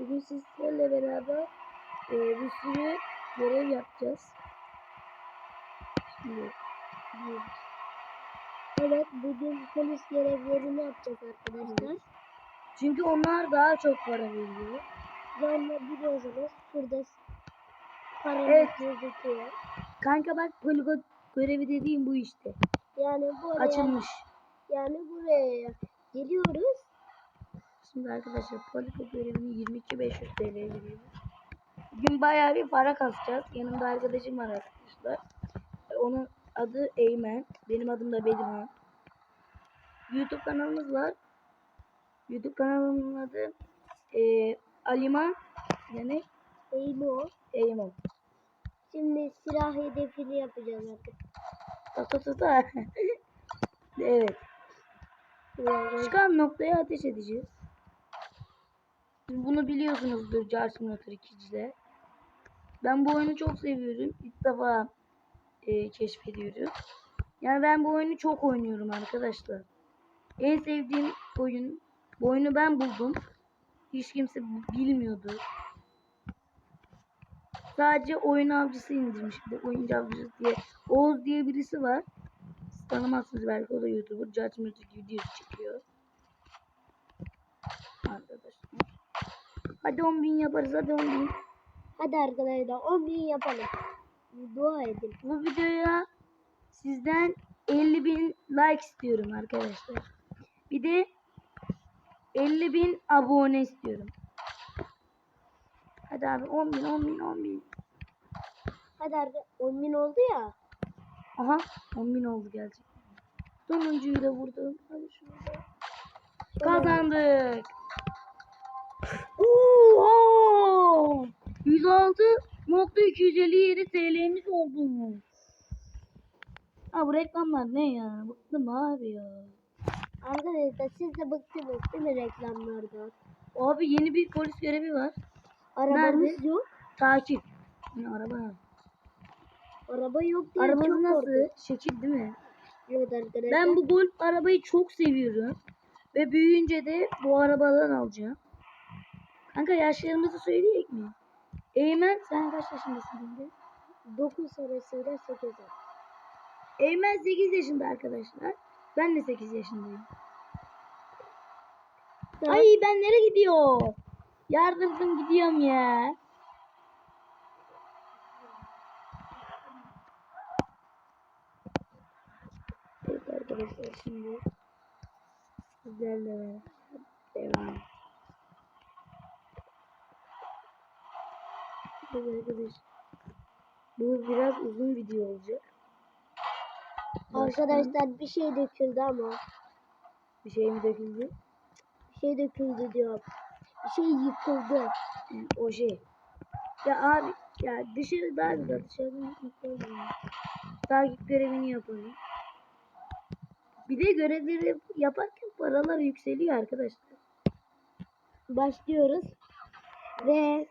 Bugün sizlerle beraber e, bir sürü görev yapacağız. Şimdi. Evet bugün polis görevlerini yapacağız arkadaşlar. Çünkü onlar daha çok para veriyor. Yanına biliyorsunuz şurada paramız Evet. gözüküyor. Kanka bak poligon görevi dediğim bu işte. Yani buraya Açılmış. yani buraya geliyoruz. Şimdi arkadaşlar poligon görevini 22.500 TL veriyor. Bugün bayağı bir para kasacağız. Yanımda arkadaşım var arkadaşlar. Onun adı Eymen. Benim adım da Bedirhan. YouTube kanalımız var. YouTube kanalımın adı e, Aliman yani Eymo. Eymen. Şimdi silah hedefini yapacağız artık. Ta ta ta ta. evet. Çıkan noktaya ateş edeceğiz. Bunu biliyorsunuzdur Jar Simulator 2'de. Ben bu oyunu çok seviyorum. İlk defa e, keşfediyorum. Yani ben bu oyunu çok oynuyorum arkadaşlar. En sevdiğim oyun. Bu oyunu ben buldum. Hiç kimse bilmiyordu. Sadece oyun avcısı indirmiş. Bir de oyuncu avcısı diye. Oğuz diye birisi var. Siz tanımazsınız belki o da YouTuber. Simulator videosu çekiyor. Arkadaşlar. Hadi 10.000 yaparız hadi 10.000. hadi arkadaşlar 10 bin yapalım. Dua edin. Bu videoya sizden 50.000 like istiyorum arkadaşlar. Bir de 50.000 abone istiyorum. Hadi abi 10.000 10.000 10.000. Hadi arkadaşlar 10 bin oldu ya. Aha 10.000 oldu gerçekten. Sonuncuyu da vurdum. Hadi şunu da. Kazandık. 106.257 TL'miz oldu. Ha bu reklamlar ne ya? Bıktım abi ya. Arkadaşlar siz de bıktınız değil mi reklamlardan? Abi yeni bir polis görevi var. Arabamız Nerede? yok. Takip. Ne araba? Araba yok diye Arabamız çok nasıl? korktum. Şekil değil mi? Evet arkadaşlar. Ben bu golf arabayı çok seviyorum. Ve büyüyünce de bu arabadan alacağım. Kanka yaşlarımızı söyleyecek mi? Eymen sen kaç yaşındasın şimdi? 9 sonrasıyla 8 ay. Eymen 8 yaşında arkadaşlar. Ben de 8 yaşındayım. Ay ben nereye gidiyor? Yardımcım gidiyorum ya. Evet arkadaşlar şimdi sizlerle devam. Evet arkadaşlar. Bu biraz uzun video olacak. Arkadaşlar bir şey döküldü ama. Bir şey mi döküldü? Bir şey döküldü diyor. Bir şey yıkıldı. O şey. Ya abi ya dışarı daha güzel dışarıdan ya. Takip görevini yapalım. Bir de görevleri yaparken paralar yükseliyor arkadaşlar. Başlıyoruz. Ve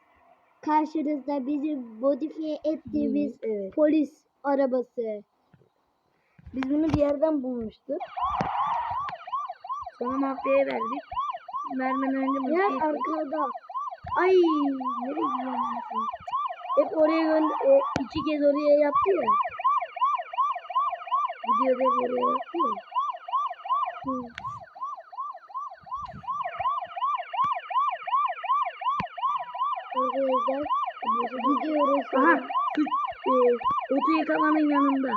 karşınızda bizim modifiye ettiğimiz Evet. polis arabası. Biz bunu bir yerden bulmuştuk. Sonra mafyaya verdik. Vermeden önce Yer mafyaya arkada. Ay nereye gidiyorsun? Hep oraya gönder e, iki kez oraya yaptı ya. Hep oraya yaptı ya. Hı. Arkadaşlar gidiyoruz. Aha e, oto yıkamanın yanında.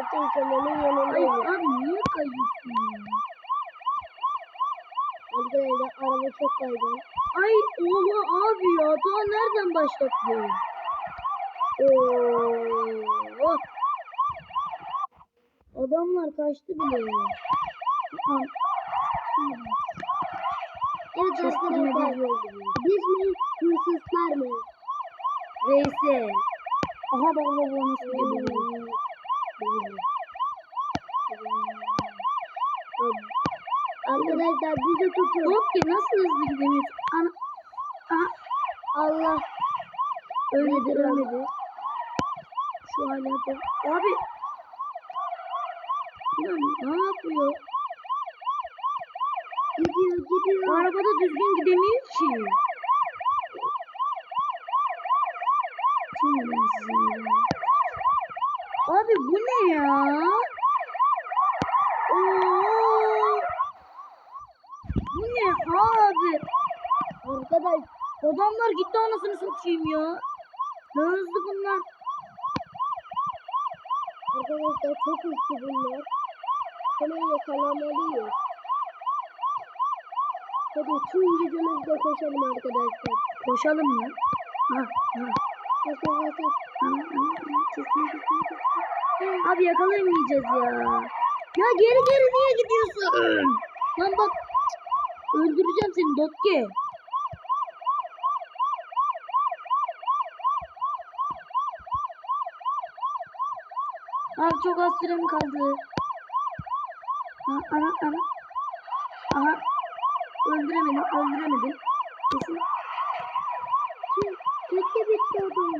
Oto yıkamanın Ay yanındayız. abi niye kayıyorsun ya? Arkadaşlar araba çok kaygan. Ay oha abi ya daha nereden başlattı? Oo. Adamlar kaçtı bile. Aha. Evet arkadaşlar. Biz mi hırsızlar mı? Veysel. Aha bak bak nasıl gidiyor. Arkadaşlar bizi tutun. Hop ki nasıl hızlı gidemiyorsun? Ana. Aha. Allah. Abi? ölmedi. Şu hala. Abi. Lan ne yapıyor? Gidiyor gidiyor. Arabada düzgün gidemiyor ki. Abi bu ne ya? Oo. Bu ne abi? Arkadaş Adamlar gitti anasını satayım ya. Ne hızlı bunlar. arkadaşlar çok hızlı bunlar. Hemen yakalamalıyız. Hadi tüm gücümüzle koşalım arkadaşlar. Koşalım mı? Ha, ha. Ana. Çizme, çizme, çizme. Abi yakalayamayacağız ya. Ya geri geri niye gidiyorsun? Lan bak. Öldüreceğim seni Dotke. Abi çok az sürem kaldı. Ha, ana ana. Aha. Öldüremedim öldüremedim. Kesin. De bitti adam.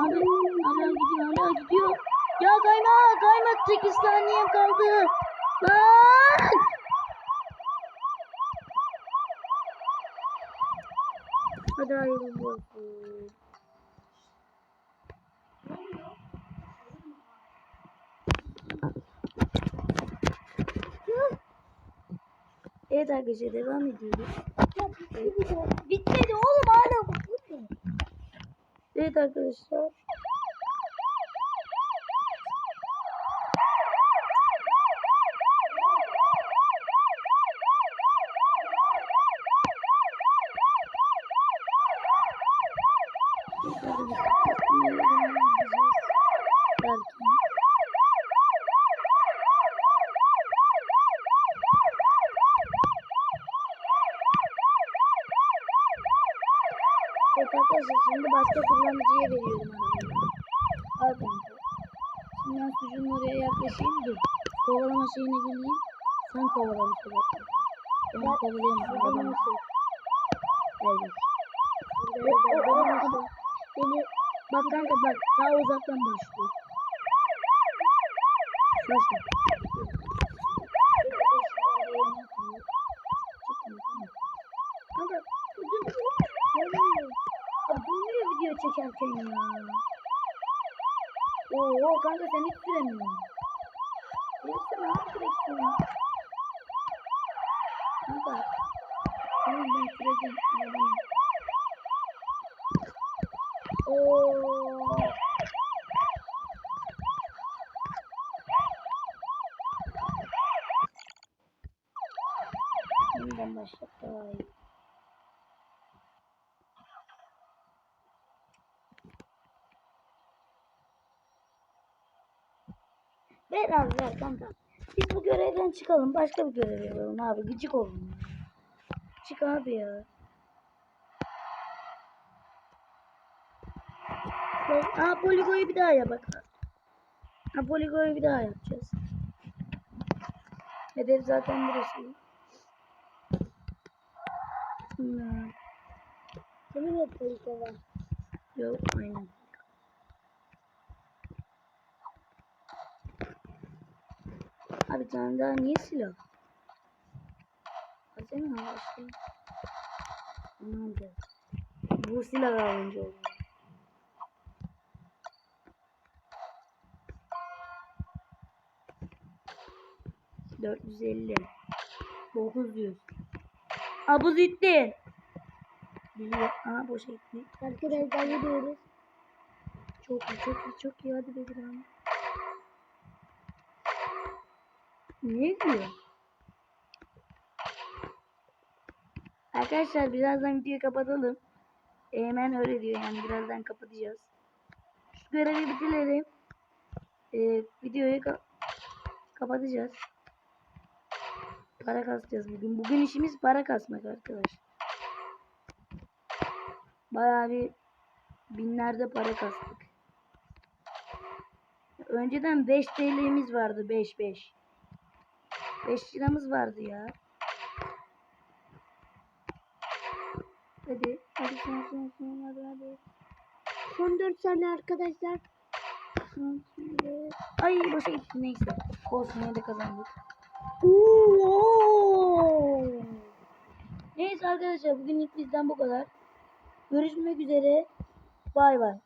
Abi hala gidiyor hala gidiyor. Ya kayma kayma 8 saniyem kaldı. Lan! Hadi hayırlı olsun. Evet arkadaşlar devam ediyoruz. Ya bitti bir Bitmedi oğlum hala? Evet arkadaşlar. Belki. Evet arkadaşlar şimdi başka kullanıcıya veriyorum. Al kanka. Şimdi ben sucuğun oraya yaklaşayım dur. Kovalama şeyine geleyim. Sen kovala bu sefer. Ben kovalayamam. Yapamam. Evet. Beni Bak kanka bak. Ta uzaktan başlıyor. Başla. Kanka dur dur. Abi durmuyor video çekerken ya. Oo kanka sen hiç süremiyorsun. Verirsen abi direksiyonu. Kanka. Tamam ben süreceğim. Arabayı. Oo. Yeniden başlat daha. Ver abi ver kanka. Biz bu görevden çıkalım. Başka bir görev yapalım abi. Gıcık ya. Çık abi ya. Aa poligoyu bir daha yap. Ha poligoyu bir daha yapacağız. Hedef zaten burası. Hmm. kimin etkisi var? Yok aynen. Abi tane daha niye silah? Abi işte. Ne oldu? Bu silah alınca oluyor. Dört yüz elli. Dokuz yüz. Abuz gitti. Aa boşa gitti. Arkadaşlar gidiyoruz. Çok iyi, çok iyi, çok iyi. Hadi Bedir Ne diyor? Arkadaşlar birazdan videoyu kapatalım. Hemen öyle diyor yani birazdan kapatacağız. Şu görevi bitirelim. Ee, videoyu ka- kapatacağız. Para kasacağız bugün. Bugün işimiz para kasmak arkadaşlar. Bayağı bir binlerde para kastık. Önceden 5 TL'miz vardı 5 5. 5 liramız vardı ya. Hadi hadi son son son hadi hadi. Son 4 saniye arkadaşlar. Son, son, Ay boşa gitti neyse. Olsun yine de kazandık. Oo. Neyse arkadaşlar bugünlük bizden bu kadar. Görüşmek üzere. Bay bay.